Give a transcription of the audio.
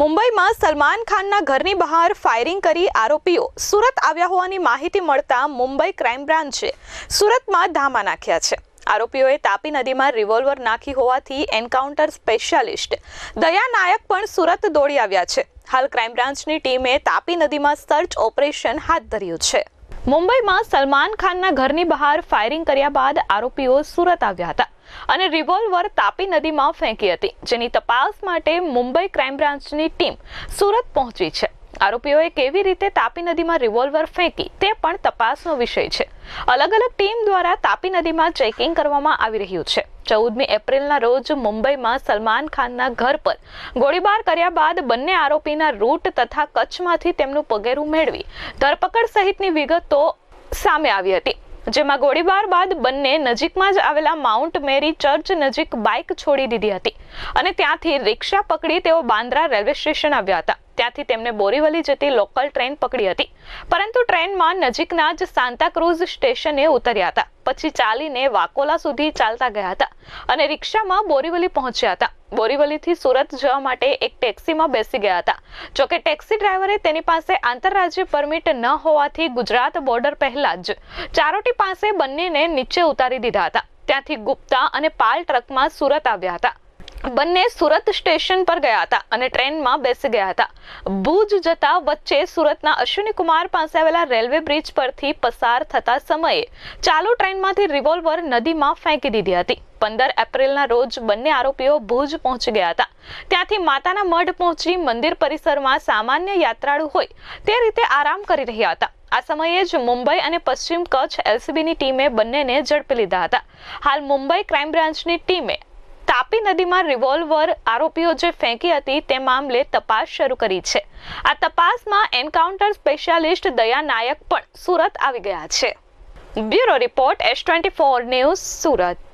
મુંબઈમાં સલમાન ખાનના ઘરની બહાર ફાયરિંગ કરી આરોપીઓ. સુરત આવ્યા હોવાની માહિતી મળતા મુંબઈ ક્રાઇમ બ્રાન્ચે સુરતમાં ધામા નાખ્યા છે. આરોપીઓએ તાપી નદીમાં રિવોલ્વર નાખી હોવાથી એન્કાઉન્ટર સ્પેશિયાલિસ્ટ દયા નાયક પણ સુરત દોડી આવ્યા છે. હાલ ક્રાઇમ બ્રાન્ચની ટીમે તાપી નદીમાં સર્ચ ઓપરેશન હાથ ધર્યું છે. મુંબઈમાં સલમાન ખાનના ઘરની બહાર ફાયરિંગ કર્યા બાદ આરોપીઓ સુરત આવ્યા હતા. અને રિવોલ્વર તાપી નદીમાં ફેંકી હતી, જેની તપાસ માટે મુંબઈ ક્રાઇમ બ્રાન્ચની ટીમ સુરત પહોંચી છે. આરોપીઓએ કેવી રીતે તાપી નદીમાં રિવોલ્વર ફેંકી તે પણ તપાસનો વિષય છે. અલગ અલગ ટીમ દ્વારા તાપી નદીમાં ચેકિંગ કરવામાં આવી રહ્યું છે. ચૌદમી એપ્રિલના રોજ મુંબઈમાં સલમાન ખાનના ઘર પર ગોળીબાર કર્યા બાદ બંને આરોપીના રૂટ તથા કચ્છમાંથી તેમનું પગેરું મેળવી ધરપકડ સહિતની વિગતો સામે આવી હતી. જેમાં ગોળીબાર બાદ બંને નજીકમાં જ આવેલા માઉન્ટ મેરી ચર્ચ નજીક બાઇક છોડી દીધી હતી. અને ત્યાંથી રિક્ષા પકડી તેઓ બાંદ્રા રેલવે સ્ટેશન આવ્યા હતા. ત્યાંથી તેમને બોરીવલી જતી લોકલ ટ્રેન પકડી હતી. પરંતુ ટ્રેનમાં નજીકના જ સાંતાક્રુઝ સ્ટેશને ઉતર્યા હતા. પછી ચાલીને વાકોલા સુધી ચાલતા ગયા હતા અને રિક્ષામાં બોરીવલી પહોંચ્યા હતા. બોરીવલીથી સુરત જવા માટે એક ટેક્સીમાં બેસી ગયા હતા. જોકે ટેક્સી ડ્રાઈવરે તેની પાસે આંતરરાજ્ય પરમિટ ન હોવાથી ગુજરાત બોર્ડર પહેલા જ ચારોટી પાસે બંનેને નીચે ઉતારી દીધા હતા. ત્યાંથી ગુપ્તા અને પાલ ટ્રકમાં સુરત આવ્યા હતા. બંને સુરત સ્ટેશન પર ગયા હતા અને ટ્રેનમાં બેસી ગયા હતા. ભુજ જતા વચ્ચે સુરતના અશ્વિની કુમાર પાસે આવેલા રેલવે બ્રિજ પરથી પસાર થતા સમયે ચાલુ ટ્રેનમાંથી રિવોલ્વર નદીમાં ફેંકી દીધી હતી. પંદર એપ્રિલના રોજ બંને આરોપીઓ ભુજ પહોંચી ગયા હતા. ત્યાંથી માતાના મઢ પહોંચી મંદિર પરિસરમાં સામાન્ય યાત્રાળુ હોય તે રીતે આરામ કરી રહ્યા હતા. આ સમયે જ મુંબઈ અને પશ્ચિમ કચ્છ એલસીબીની ટીમે બંનેને ઝડપી લીધા હતા. હાલ મુંબઈ ક્રાઇમ બ્રાન્ચની ટીમે તાપી નદીમાં રિવોલ્વર આરોપીઓ જે ફેંકી હતી તે મામલે તપાસ શરૂ કરી છે. આ તપાસમાં એન્કાઉન્ટર સ્પેશિયાલિસ્ટ દયા નાયક પણ સુરત આવી ગયા છે. Bureau report S twenty four news Surat.